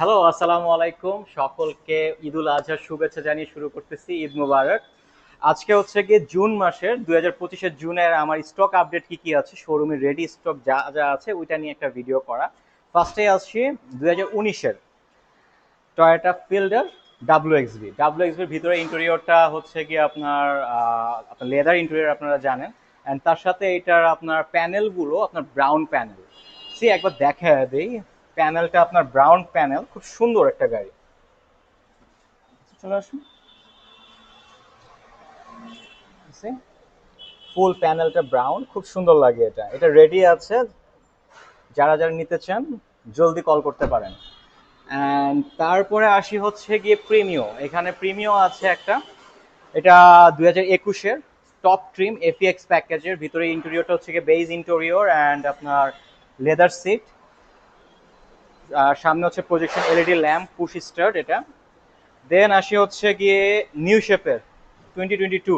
Hello, আসসালামু আলাইকুম। সকলকে ঈদুল আজহার শুভেচ্ছা জানিয়ে শুরু করতেছি ঈদ মুবারক। আজকে হচ্ছে গিয়ে জুন মাসের, দুই হাজার পঁচিশের জুনের আমার স্টক আপডেট কি কি আছে শোরুমের রেডি স্টক যা যা আছে, ওইটা নিয়ে একটা ভিডিও করা। ফার্স্টে আসছি দুই হাজার উনিশের Toyota Fielder W XB W এক্সবির ভিতরে ইন্টেরিয়রটা হচ্ছে গিয়ে আপনার আপনার লেদার ইন্টেরিয়র আপনারা জানেন। অ্যান্ড তার সাথে এটার আপনার প্যানেলগুলো আপনার ব্রাউন প্যানেল সে একবার দেখা দেই। প্যানেলটা আপনার ব্রাউন প্যানেল, খুব সুন্দর একটা গাড়ি। চলে আসুন। ফুল প্যানেলটা ব্রাউন, খুব সুন্দর লাগে এটা। এটা রেডি আছে। যারা যারা নিতে চান, জলদি কল করতে পারেন। অ্যান্ড তারপরে আসি হচ্ছে গিয়ে প্রিমিও এখানে প্রিমিও আছে একটা। এটা দুই হাজার একুশের টপ ট্রিম এফিএক্স প্যাকেজের ভিতরে ইন্টেরিয়রটা হচ্ছে গিয়ে বেজ ইন্টেরিয়র অ্যান্ড আপনার লেদার সিট সামনে হচ্ছে projection LED lamp push start এটা। দেন আসি হচ্ছে গিয়ে নিউ শেপের twenty twenty two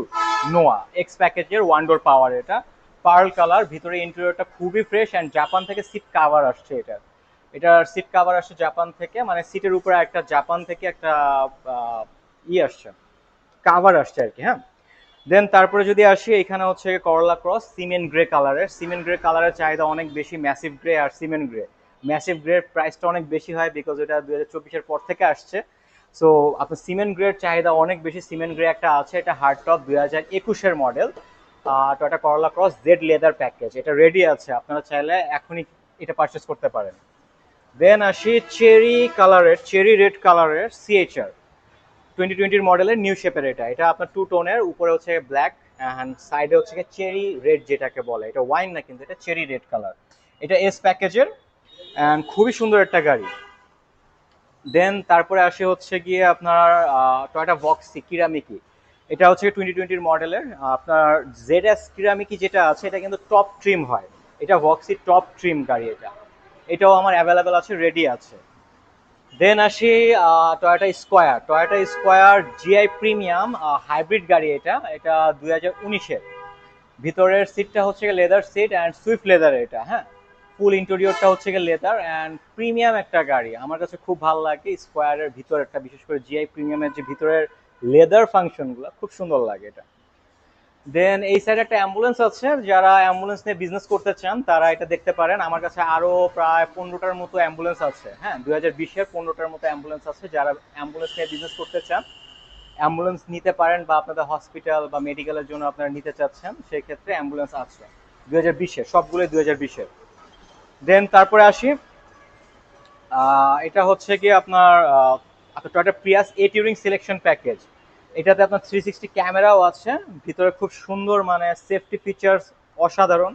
Noah X প্যাকেজের ওয়ান ডোর পাওয়ার এটা। পার্ল কালার ভিতরে ইন্টেরিয়রটা খুবই ফ্রেশ অ্যান্ড জাপান থেকে সিট কাভার আসছে এটা। এটার সিট কাভার আসছে জাপান থেকে মানে সিটের উপরে একটা জাপান থেকে একটা ই আসছে। কাভার আসছে আর কি হ্যাঁ। দেন তারপরে যদি আসি, এখানে হচ্ছে করলা ক্রস সিমেন্ট গ্রে কালারের সিমেন্ট গ্রে কালারের চাহিদা অনেক বেশি ম্যাসিভ গ্রে আর সিমেন্ট গ্রে ম্যাসিভ গ্রেড প্রাইসটা অনেক বেশি হয় বিকজ এটা দু হাজার পর থেকে আসছে। সো আপনার সিমেন্ট গ্রেড চাহিদা অনেক বেশি। সিমেন্ট গ্রে একটা আছে, এটা হার্ড টপ দুই হাজার একুশের model Toyota Corolla cross Z leather package এটা রেডি আছে, আপনারা চাইলে এখনই এটা পারচেস করতে পারেন। দেন আসি চেরি কালারের চেরি রেড কালারের সিএইচআর টোয়েন্টি টোয়েন্টির মডেলের নিউ শেপের এটা। এটা আপনার টু টোনের উপরে হচ্ছে ব্ল্যাক অ্যান্ড সাইডে হচ্ছে চেরি রেড যেটাকে বলে। এটা ওয়াইন না কিন্তু, এটা চেরি রেড কালার এটা এস প্যাকেজের অ্যান্ড খুবই সুন্দর একটা গাড়ি। দেন তারপরে আসে হচ্ছে গিয়ে আপনার টয়টা ভক্সি কিরামিকি এটা হচ্ছে টোয়েন্টি টোয়েন্টির মডেলের। আপনার জেড এস কিরামিকি যেটা আছে, এটা কিন্তু টপ ট্রিম হয়। এটা ভক্সি টপ ট্রিম গাড়ি এটা। এটাও আমার অ্যাভেলেবেল আছে রেডি আছে। দেন আসি Toyota Esquire Toyota Esquire GI premium hybrid গাড়ি এটা। এটা দুই হাজার উনিশের। ভিতরের সিটটা হচ্ছে leather seat and swift leather এটা হ্যাঁ? ফুল ইন্টেরিয়রটা হচ্ছে গিয়ে লেদার অ্যান্ড প্রিমিয়াম একটা গাড়ি। আমার কাছে খুব ভালো লাগে স্কোয়ারের ভিতরেরটা বিশেষ করে জিআই প্রিমিয়ামের যে ভিতরের লেদার ফাংশনগুলো খুব সুন্দর লাগে এটা। দেন এই সাইডে একটা অ্যাম্বুলেন্স আছে, যারা অ্যাম্বুলেন্স নিয়ে বিজনেস করতে চান, তারা এটা দেখতে পারেন। আমার কাছে আরও প্রায় পনেরোটার মতো অ্যাম্বুলেন্স আছে। হ্যাঁ দুই হাজার বিশের পনেরোটার মতো অ্যাম্বুলেন্স আছে, যারা অ্যাম্বুলেন্স নিয়ে বিজনেস করতে চান। অ্যাম্বুলেন্স নিতে পারেন বা আপনাদের হসপিটাল বা মেডিকেলের জন্য আপনারা নিতে চাচ্ছেন সেই ক্ষেত্রে অ্যাম্বুলেন্স আছে। দুই হাজার বিশের, সবগুলোই দুই হাজার বিশের। দেন তারপরে আসি এটা হচ্ছে কি আপনার Toyota Prius A touring selection package এটাতে আপনার থ্রি সিক্সটি ক্যামেরাও আছে, ভিতরে খুব সুন্দর মানে সেফটি ফিচার্স অসাধারণ।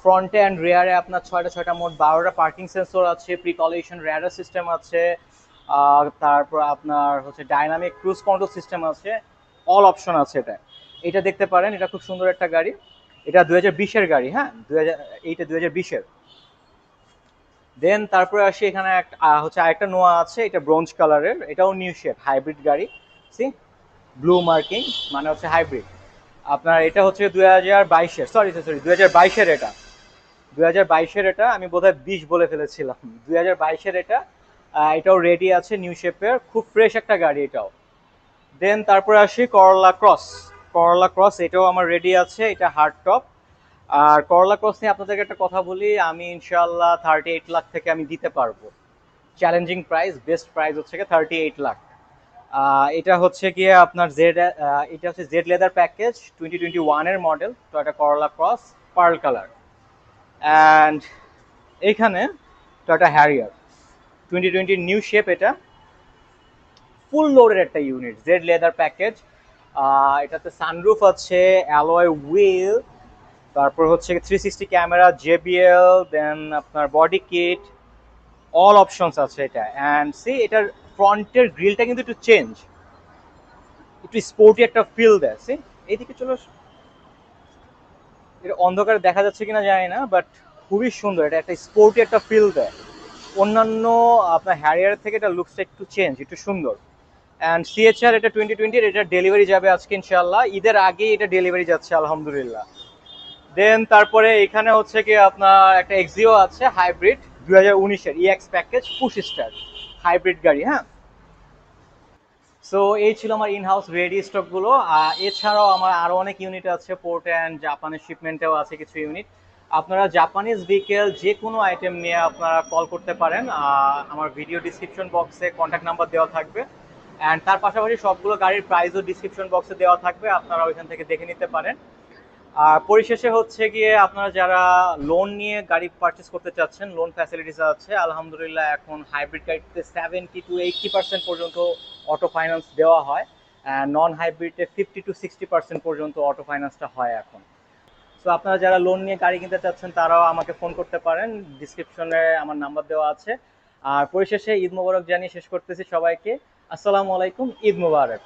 ফ্রন্টে অ্যান্ড রেয়ারে আপনার ছয়টা ছয়টা মোট বারোটা পার্কিং সেন্সর আছে প্রিকলেশন র্যাডার সিস্টেম আছে তারপর আপনার হচ্ছে ডাইনামিক ক্রুজ কন্ট্রোল সিস্টেম আছে অল অপশন আছে এটা। এটা দেখতে পারেন, এটা খুব সুন্দর একটা গাড়ি। এটা দু হাজার বিশের গাড়ি হ্যাঁ? দু হাজার, এইটা দুই হাজার বিশের। দেন তারপরে আসি এখানে হচ্ছে আরেকটা নোয়া আছে, এটা ব্রোঞ্জ কালারের এটাও নিউ শেপ হাইব্রিড গাড়ি। সি ব্লু মার্কিং মানে হচ্ছে হাইব্রিড আপনার এটা হচ্ছে দুই হাজার বাইশের সরি সরি দুই হাজার বাইশের এটা। দুই হাজার বাইশের এটা আমি বোধহয় বিশ বলে ফেলেছিলাম। দুই হাজার বাইশের এটা এটাও রেডি আছে নিউ শেপের খুব ফ্রেশ একটা গাড়ি এটাও। দেন তারপরে আসি করলা ক্রস করলা ক্রস এটাও আমার রেডি আছে, এটা হার্ড টপ আর করলা ক্রস নিয়ে আপনাদেরকে একটা কথা বলি, আমি ইনশাল্লাহ থার্টি এইট লাখ থেকে আমি দিতে পারব। চ্যালেঞ্জিং প্রাইস বেস্ট প্রাইস হচ্ছে গিয়ে থার্টি এইট লাখ এটা হচ্ছে গিয়ে আপনার জেড এটা হচ্ছে Z leather package twenty twenty ওয়ানের মডেল তো এটা করলা ক্রস পার্ল কালার অ্যান্ড এইখানে তো একটা Harrier twenty twenty new shape এটা। ফুল লোডের একটা ইউনিট জেড লেদার প্যাকেজ এটাতে সানরুফ আছে অ্যালয় হুইল তারপর হচ্ছে three sixty camera JBL then আপনার বডি কিট অল অপশনস আছে এটা। অ্যান্ড সি এটার ফ্রন্টের গ্রিলটা কিন্তু একটু চেঞ্জ একটু স্পোর্টি একটা ফিল দেয় সি এইদিকে চলো। এটা অন্ধকারে দেখা যাচ্ছে কিনা জানি না বাট খুবই সুন্দর। এটা একটা স্পোর্টি একটা ফিল দেয়। অন্যান্য আপনার হ্যারিয়ার থেকে এটা লুকসটা একটু চেঞ্জ একটু সুন্দর। অ্যান্ড সিএচআর এটা টোয়েন্টি টোয়েন্টির এটা ডেলিভারি যাবে আজকে ইনশাল্লাহ ঈদের আগে এটা ডেলিভারি যাচ্ছে, আলহামদুলিল্লাহ। দেন তারপরে এখানে হচ্ছে কি আপনার একটা এক্সিও আছে হাইব্রিড দুই হাজার উনিশের EX package push star hybrid গাড়ি হ্যাঁ? সো এই ছিল আমার ইন হাউস রেডি স্টকগুলো আর এছাড়াও আমার আরও অনেক ইউনিট আছে পোর্ট অ্যান্ড জাপানের শিপমেন্টেও আছে কিছু ইউনিট আপনারা জাপানিজ ভেহিকেল যে কোনো আইটেম নিয়ে আপনারা কল করতে পারেন আমার ভিডিও ডিসক্রিপশন বক্সে কন্ট্যাক্ট নাম্বার দেওয়া থাকবে। অ্যান্ড তার পাশাপাশি সবগুলো গাড়ির প্রাইসও ডিসক্রিপশন বক্সে দেওয়া থাকবে, আপনারা ওইখান থেকে দেখে নিতে পারেন। আর পরিশেষে হচ্ছে গিয়ে আপনারা যারা লোন নিয়ে গাড়ি পারচেস করতে চাচ্ছেন লোন ফ্যাসিলিটিস আছে, আলহামদুলিল্লাহ এখন হাইব্রিড গাড়িতে সেভেন্টি টু এইটটি পার্সেন্ট পর্যন্ত অটো ফাইন্যান্স দেওয়া হয় নন হাইব্রিডে ফিফটি টু সিক্সটি পার্সেন্ট পর্যন্ত অটো ফাইন্যান্সটা হয় এখন। সো আপনারা যারা লোন নিয়ে গাড়ি কিনতে চাচ্ছেন, তারাও আমাকে ফোন করতে পারেন ডিসক্রিপশনে আমার নাম্বার দেওয়া আছে। আর পরিশেষে ঈদ মোবারক জানিয়ে শেষ করতেছি সবাইকে। আসসালামু আলাইকুম, ঈদ মোবারক।